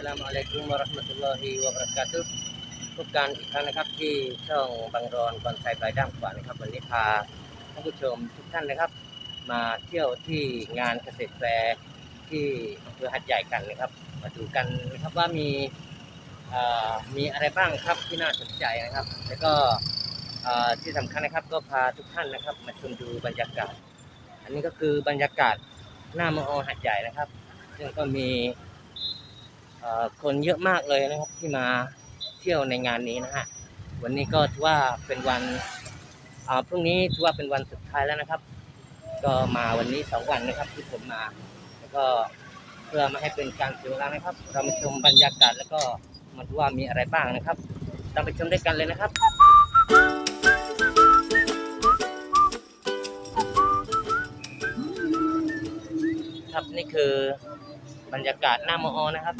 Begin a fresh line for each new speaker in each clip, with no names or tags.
สลามอะลัยกุมวะราะห์มะตุลลอฮิวะบะเราะกาตุฮ์พบกันอีกครั้งนะครับที่ช่องบางรอนบอนไซปลายด้ามขวานะครับ วันนี้พาท่านผู้ชมทุกท่านนะครับ มาเที่ยวที่งานเกษตรแฟร์ที่อำเภอหัดใหญ่กันนะครับ มาดูกันนะครับว่ามีมีอะไรบ้างครับที่น่าสนใจนะครับ แล้วก็ที่สำคัญนะครับก็พาทุกท่านนะครับ มาชมดูบรรยากาศ อันนี้ก็คือบรรยากาศหน้ามอหัดใหญ่นะครับ ซึ่งก็มี คนเยอะมากเลยนะครับที่มาเที่ยวในงานนี้นะฮะวันนี้ก็ถือว่าเป็นวันพรุ่งนี้ถือว่าเป็นวันสุดท้ายแล้วนะครับ ก็มาวันนี้สองวันนะครับที่ผมมา แล้วก็เพื่อไม่ให้เป็นการเสียเวลานะครับ เรามาชมบรรยากาศแล้วก็มาดูว่ามีอะไรบ้างนะครับเราไปชมด้วยกันเลยนะครับครับนี่คือบรรยากาศหน้ามอนะครับ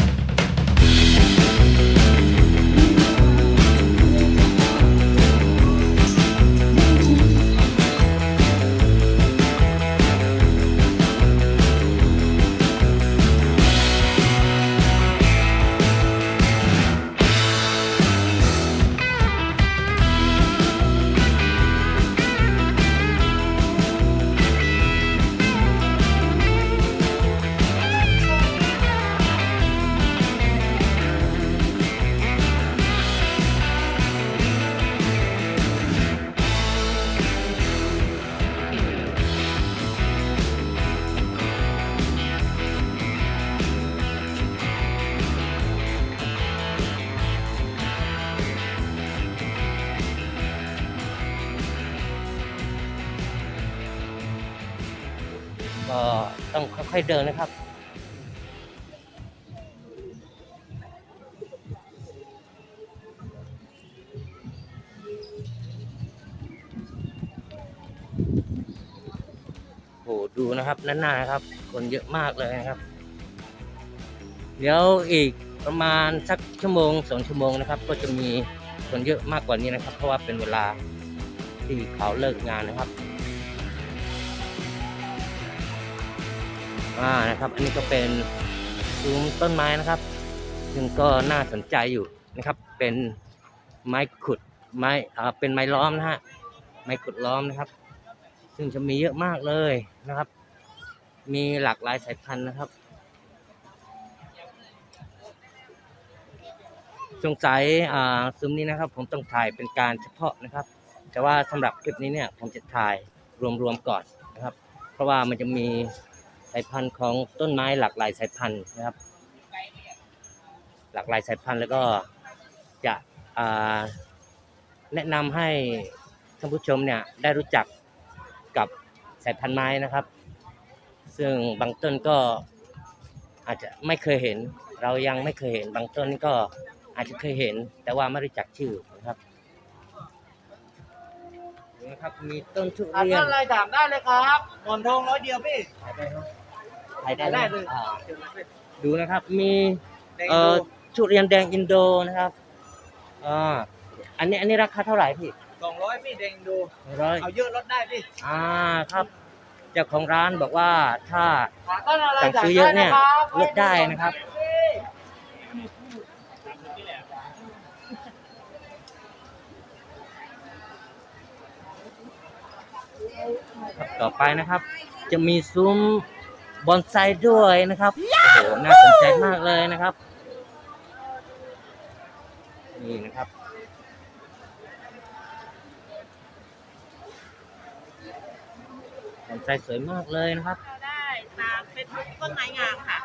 ต้องค่อยๆเดินนะครับ โหดูนะครับนั่นๆนะครับ คนเยอะมากเลยนะครับ เดี๋ยวอีกประมาณสักชั่วโมงสองชั่วโมงนะครับ ก็จะมีคนเยอะมากกว่านี้นะครับ เพราะว่าเป็นเวลาที่เขาเลิกงานนะครับ อ่านะครับ อันนี้ก็เป็นซุ้มต้นไม้นะครับ ซึ่งก็น่าสนใจอยู่นะครับ เป็นไม้ขุดไม้อ่าเป็นไม้ล้อมนะฮะไม้ขุดล้อมนะครับ ซึ่งจะมีเยอะมากเลยนะครับ มีหลากหลายสายพันธุ์นะครับสงสัยอ่าซุ้มนี้นะครับ ผมต้องถ่ายเป็นการเฉพาะนะครับ แต่ว่าสำหรับคลิปนี้เนี่ยผมจะถ่ายรวมๆก่อนนะครับ เพราะว่ามันจะมีายพันธุ์ของต้นไม้หลากหลายสายพันธุ์นะครับ หลากหลายสายพันธุ์แล้วก็จะอ่าแนะนำให้ท่านผู้ชมเนี่ยได้รู้จักกับสายพันธุ์ไม้นะครับ ซึ่งบางต้นก็อาจจะไม่เคยเห็น เรายังไม่เคยเห็นบางต้นนี่ก็อาจจะเคยเห็น แต่ว่าไม่รู้จักชื่อนะครับนี่นะครับมีต้นทุ
อะ
เรีย
ต้
น
นอะไรถามได้เลยครับหมอนทองร้อยเดียวพี่
ขายได้ไหมขายได้
ได้
ไหม
เลย
อ่าดูนะครับ มี
แดง
เอ่อ
ดู
ทุเรียนแดงอินโดนะครับอ่าอันนี้อันนี้ราคาเท่าไหร่พี่
สองร้อยพี่แดงดู
ร้อย
เอาเยอะลดได้พี่
อ่าครับเจ้าของร้านบอกว่าถ้า
หาต้นอะไร
สั่งซื้อเยอะเนี่ยลดได้นะครับ ครับต่อไปนะครับ จะมีซุ้ม บอนไซด้วยนะครับโอ้โหน่าสนใจมากเลยนะครับ นี่นะครับ บอนไซสวยมากเลยนะครับ
เราได้ตามเฟซบุ๊กต้นไม้งามค่ะ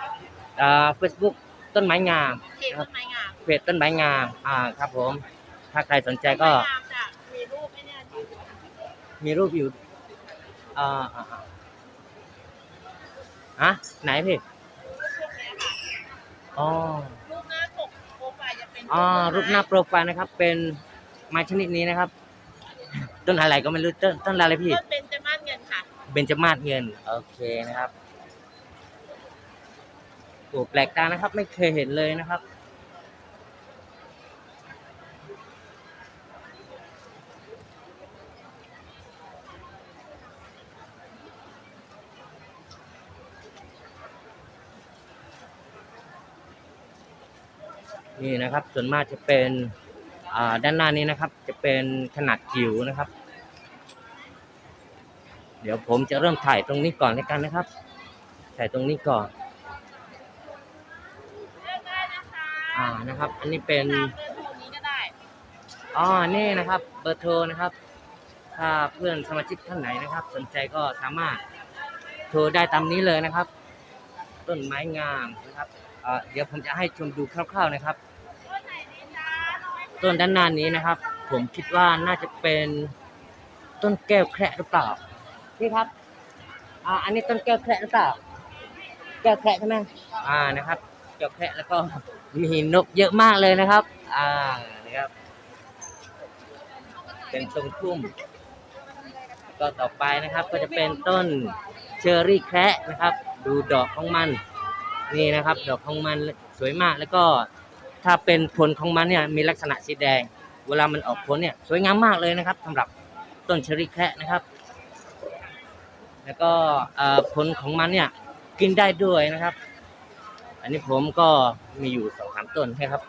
อ่าเฟซบุ๊กต้นไม้งาม
เพจต้นไม้งาม
เพจต้นไม้งาม อ่าครับผม ถ้าใครสนใจก็
ต้นไม้งามจะมีรูปไอ้เนี่ยอยู่
มีรูปอยู่ อ่าอ่า อ่าอะไหนพี่
พวกเนี้ยค่ะ
อ๋อ
รูปหน้าปกโปรไฟล์จะเป็น
อ๋อรูปหน้าโปรไฟล์นะครับ เป็นไม้ชนิดนี้นะครับ ต้นอะไรก็ไม่รู้ต้นต้นอะไรพี่
ต้นเป็นจมาศเงินค่ะ
เบญจมาศเงินโอเคนะครับโอ้แปลกตานะครับ ไม่เคยเห็นเลยนะครับ นี่นะครับ ส่วนมากจะเป็นด้านหน้านี้นะครับ จะเป็นขนาดจิ๋วนะครับ เดี๋ยวผมจะเริ่มถ่ายตรงนี้ก่อนแล้วกันนะครับ ถ่ายตรงนี้ก่อน
อ่า
นะครับ อันนี้เป็น
อ๋
อนี่นะครับ เบอร์โทรนะครับ ถ้าเพื่อนสมาชิกท่านไหนนะครับ สนใจก็สามารถโทรได้ตามนี้เลยนะครับ ต้นไม้งามนะครับเดี๋ยวผมจะให้ชมดูคร่าว ๆนะครับ
ต้นไหนดีจ้าน้อย
ต้นด้านหน้านี้นะครับ ผมคิดว่าน่าจะเป็นต้นแก้วแคระหรือเปล่าพี่ครับอ่าอันนี้ต้นแก้วแคระหรือเปล่า แก้วแคระใช่ไหมอ่านะครับ แก้วแคระแล้วก็มีนกเยอะมากเลยนะครับ อ่านะครับ เป็นทรงพุ่มก็ต่อไปนะครับก็จะเป็นต้นเชอร์รี่แคระนะครับ ดูดอกของมัน นี่นะครับ ดอกของมันสวยมากแล้วก็ ถ้าเป็นผลของมันเนี่ยมีลักษณะสีแดง เวลามันออกผลเนี่ยสวยงามมากเลยนะครับสำหรับต้นเชอรี่แคะนะครับ แล้วก็ผลของมันเนี่ยกินได้ด้วยนะครับ อันนี้ผมก็มีอยู่สองสามต้นนะครับ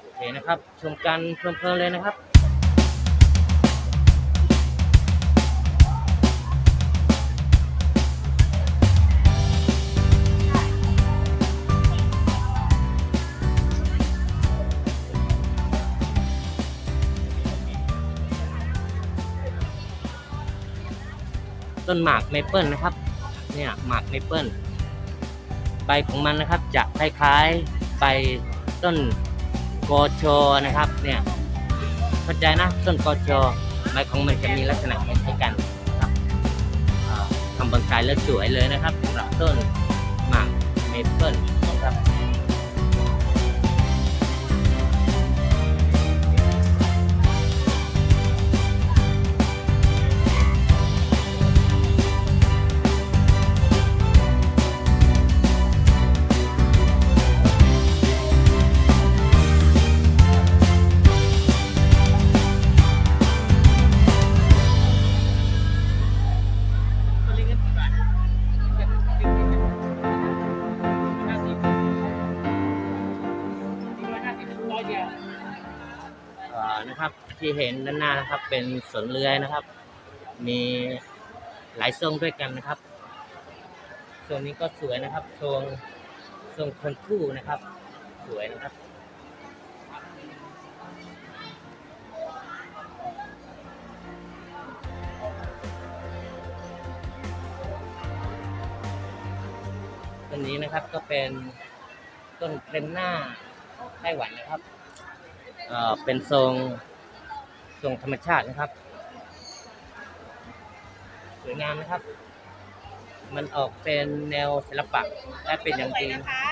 โอเคนะครับ ชมกันเพลินๆเลยนะครับ ต้นหมากเมเปิลนะครับ เนี่ยหมากเมเปิลใบของมันนะครับจะคล้ายๆใบต้นกอชอนะครับ เนี่ยเข้าใจนะต้นกอชอใบของมันจะมีลักษณะคล้ายกันครับทำบอนไซแล้วสวยเลยนะครับสำหรับต้นหมากเมเปิลนะครับ
ที่เห็
นด้านหน้านะครับ เป็นสวนเรือยนะครับ มีหลายทรงด้วยกันนะครับทรงนี้ก็สวยนะครับทรงทรงคนคู่นะครับ สวยนะครับต้นนี้นะครับก็เป็นต้นเป็นหน้าไต้หวันนะครับ เอ่อเป็นทรง ทรงธรรมชาตินะครับ สวยงามนะครับ มันออกเป็นแนวศิลปะและเป็นอย่าง
สวย
ดี
นะคะ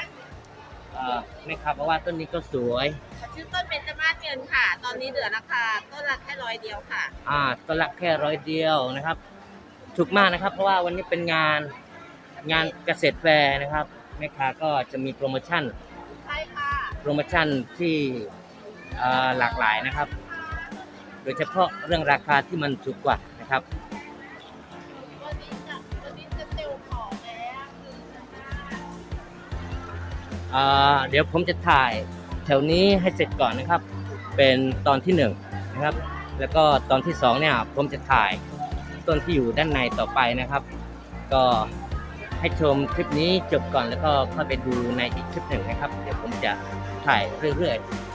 เอ่อไม่ครับเพราะว่าต้นนี้ก็สวย
ชื่อต้นเบญจมาศเงินค่ะ ตอนนี้เหลือราคาต้นละแค่ร้อยเดียวค่ะ
อ่าต้นละแค่ร้อยเดียวนะครับถูกมากนะครับ เพราะว่าวันนี้เป็นงานงานเกษตรแฟร์นะครับแม่ค้าก็จะมีโปรโมชั่น
ใช่ค่ะ
โปรโมชั่นที่เอ่อหลากหลายนะครับ โดยเฉพาะเรื่องราคาที่มันถูกกว่านะครับ
เดี๋
ยวผมจะถ่ายแถวนี้ให้เสร็จก่อนนะครับ เป็นตอนที่หนึ่งนะครับ แล้วก็ตอนที่สองเนี่ยผมจะถ่ายต้นที่อยู่ด้านในต่อไปนะครับ ก็ให้ชมคลิปนี้จบก่อนแล้วก็เข้าไปดูในอีกคลิปหนึ่งนะครับ เดี๋ยวผมจะถ่ายเรื่อยๆ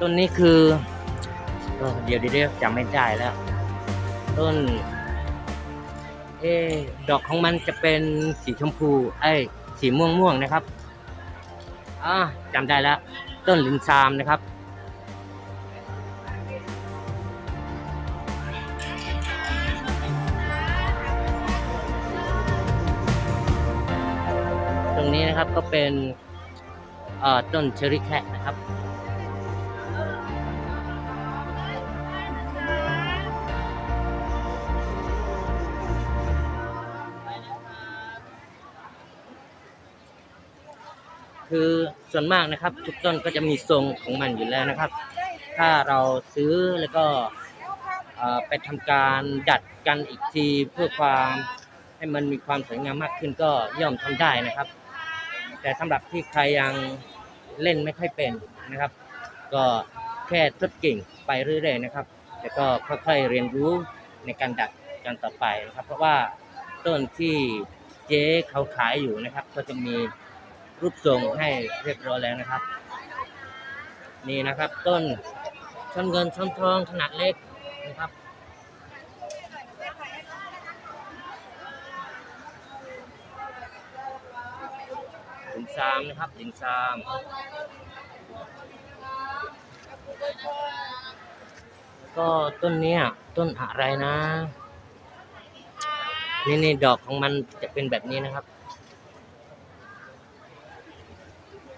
ต้นนี้คือเออเดี๋ยวเดี๋ยวจำไม่ได้แล้ว ต้น เอดอกของมันจะเป็นสีชมพูเอ้สีม่วงม่วงๆนะครับอ่าจำได้แล้ว ต้นลินซามนะครับตรงนี้นะครับก็เป็นต้นเชอรี่แคระนะครับ คือส่วนมากนะครับ ทุกต้นก็จะมีทรงของมันอยู่แล้วนะครับ ถ้าเราซื้อแล้วก็ไปทำการดัดกันอีกทีเพื่อความให้มันมีความสวยงามมากขึ้นก็ย่อมทำได้นะครับ แต่สำหรับที่ใครยังเล่นไม่ค่อยเป็นนะครับ ก็แค่ทดกิ่งไปเรื่อยๆนะครับแล้วก็ค่อยๆเรียนรู้ในการดัดกันต่อไปนะครับ เพราะว่าต้นที่เจ๊เขาขายอยู่นะครับ ก็จะมี รูปทรงให้เรียบร้อยแล้วนะครับ นี่นะครับต้นชนเงินชนทองขนาดเล็กนะครับดินซามนะครับดินซามก็ต้นเนี้ยต้นอะไรนะ นี่นี่ดอกของมันจะเป็นแบบนี้นะครับ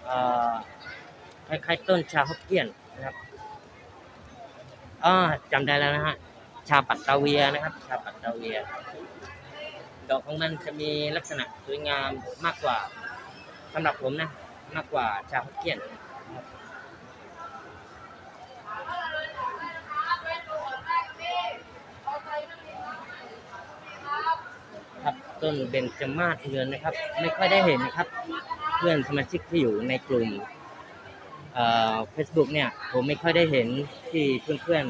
เอ่อ คล้ายๆต้นชาฮกเกี้ยนนะครับอ่าจำได้แล้วนะฮะ ชาปัตตาเวียนะครับ ชาปัตตาเวีย ดอกของมันจะมีลักษณะสวยงามมากกว่าสำหรับผมนะ มากกว่าชาฮกเกี้ยนครับต้นเบญจมาศเรือนนะครับ ไม่ค่อยได้เห็นนะครับ พื่อนสมาชิกที่อยู่ในกลุ่มเฟซบุ๊กเนี่ย ผมไม่ค่อยได้เห็นที่เพื่อน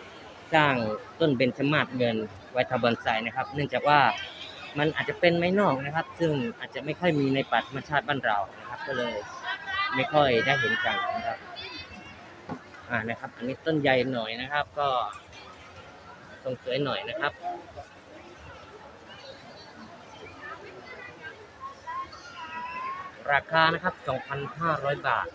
ๆสร้างต้นเบญจมาศเงินไว้ทำบอนไซนะครับ เนื่องจากว่ามันอาจจะเป็นไม้นอกนะครับ ซึ่งอาจจะไม่ค่อยมีในป่าธรรมชาติบ้านเรานะครับ ก็เลยไม่ค่อยได้เห็นกันนะครับอ่านะครับ อันนี้ต้นใหญ่หน่อยนะครับ ก็ทรงสวยหน่อยนะครับ ราคานะครับ 2,500 บาท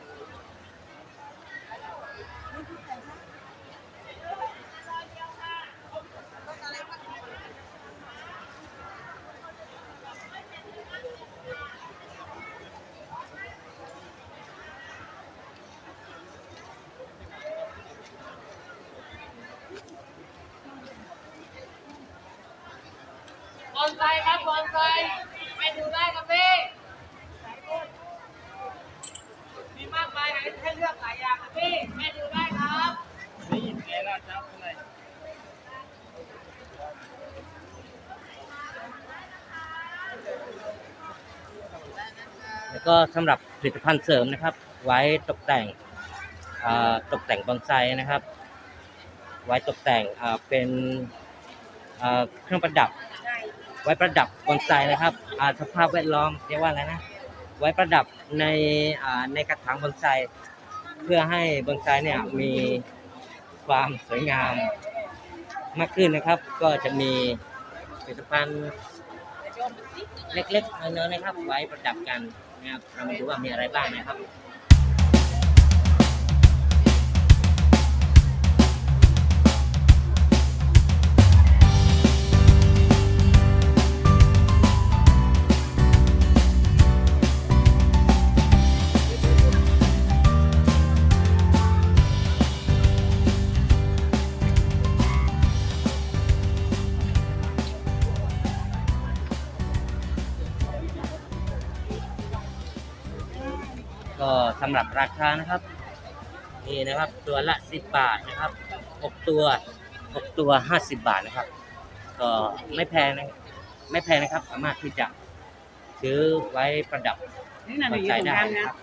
บอลไซครับบอลไซไปดูได้ครับพี่มีมากมายให้เลือกหลายอย่างครับพี่ไปดูได้ครับนี่ไงล่ะเจ้าอะไร
แล้ว ก็สำหรับผลิตภัณฑ์เสริมนะครับ ไว้ตกแต่งตกแต่งบอนไซนะครับ ไว้ตกแต่งเป็นเครื่องประดับ ไว้ประดับบอนไซนะครับสภาพแวดล้อมเรียกว่าอะไรนะ ไว้ประดับในในกระถางบอนไซเพื่อให้บอนไซเนี่ยมีความสวยงามมากขึ้นนะครับ ก็จะมีผลิตภัณฑ์เล็กๆน้อยๆนะครับ ไว้ประดับกัน นะครับเรามาดูว่ามีอะไรบ้างนะครับำหรับราคานะครับ นี่นะครับตัวละ 10 บาทนะครับ 6 ตัว 6 ตัว 50 บาทนะครับ ก็ไม่แพงนะไม่แพงนะครับ สามารถที่จะซื้อไว้ประดับ
นี่นะห
บ
นู
อน
ยื
ไซ
น
ได้
ทำ
นะ
นะครับ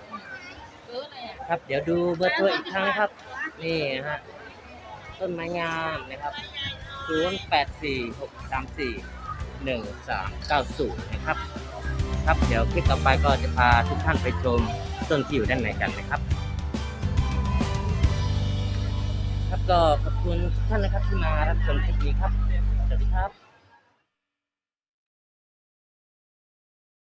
ครับ เดี๋ยวดูเบอร์โทรอีกครั้งนะครับ นี่นะฮะต้นไม้งามนะครับ 0846341390 นะครับ ครับเดี๋ยวคลิปต่อไปก็จะพาทุกท่านไปชมต้นที่อยู่ด้านในกันนะครับ ครับก็ขอบคุณทุกท่านนะครับที่มารับชมคลิปนี้ครับ